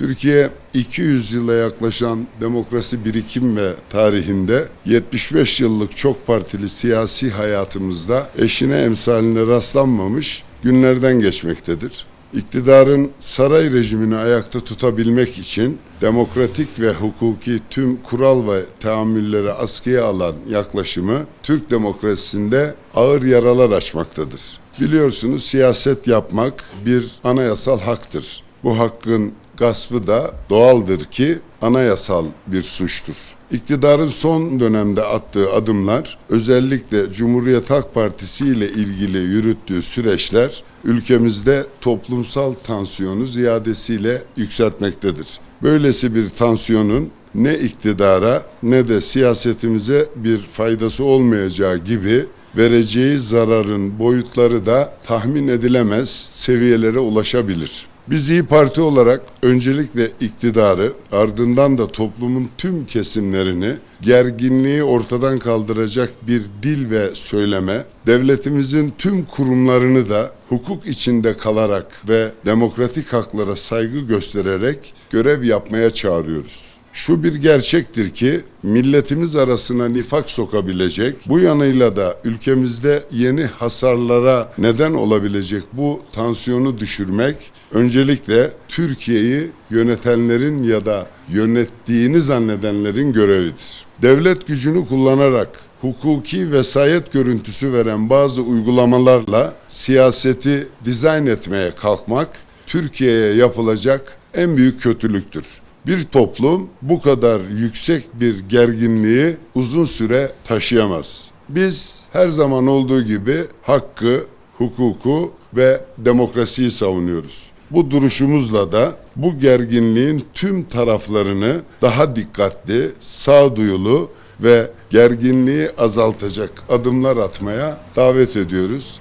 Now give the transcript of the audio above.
Türkiye 200 yıla yaklaşan demokrasi birikim ve tarihinde 75 yıllık çok partili siyasi hayatımızda eşine emsaline rastlanmamış günlerden geçmektedir. İktidarın saray rejimini ayakta tutabilmek için demokratik ve hukuki tüm kural ve teamülleri askıya alan yaklaşımı Türk demokrasisinde ağır yaralar açmaktadır. Biliyorsunuz siyaset yapmak bir anayasal haktır. Bu hakkın gaspı da doğaldır ki anayasal bir suçtur. İktidarın son dönemde attığı adımlar özellikle Cumhuriyet Halk Partisi ile ilgili yürüttüğü süreçler ülkemizde toplumsal tansiyonu ziyadesiyle yükseltmektedir. Böylesi bir tansiyonun ne iktidara ne de siyasetimize bir faydası olmayacağı gibi vereceği zararın boyutları da tahmin edilemez seviyelere ulaşabilir. Biz İyi Parti olarak öncelikle iktidarı ardından da toplumun tüm kesimlerini gerginliği ortadan kaldıracak bir dil ve söyleme, devletimizin tüm kurumlarını da hukuk içinde kalarak ve demokratik haklara saygı göstererek görev yapmaya çağırıyoruz. Şu bir gerçektir ki milletimiz arasına nifak sokabilecek, bu yanıyla da ülkemizde yeni hasarlara neden olabilecek bu tansiyonu düşürmek öncelikle Türkiye'yi yönetenlerin ya da yönettiğini zannedenlerin görevidir. Devlet gücünü kullanarak hukuki vesayet görüntüsü veren bazı uygulamalarla siyaseti dizayn etmeye kalkmak Türkiye'ye yapılacak en büyük kötülüktür. Bir toplum bu kadar yüksek bir gerginliği uzun süre taşıyamaz. Biz her zaman olduğu gibi hakkı, hukuku ve demokrasiyi savunuyoruz. Bu duruşumuzla da bu gerginliğin tüm taraflarını daha dikkatli, sağduyulu ve gerginliği azaltacak adımlar atmaya davet ediyoruz.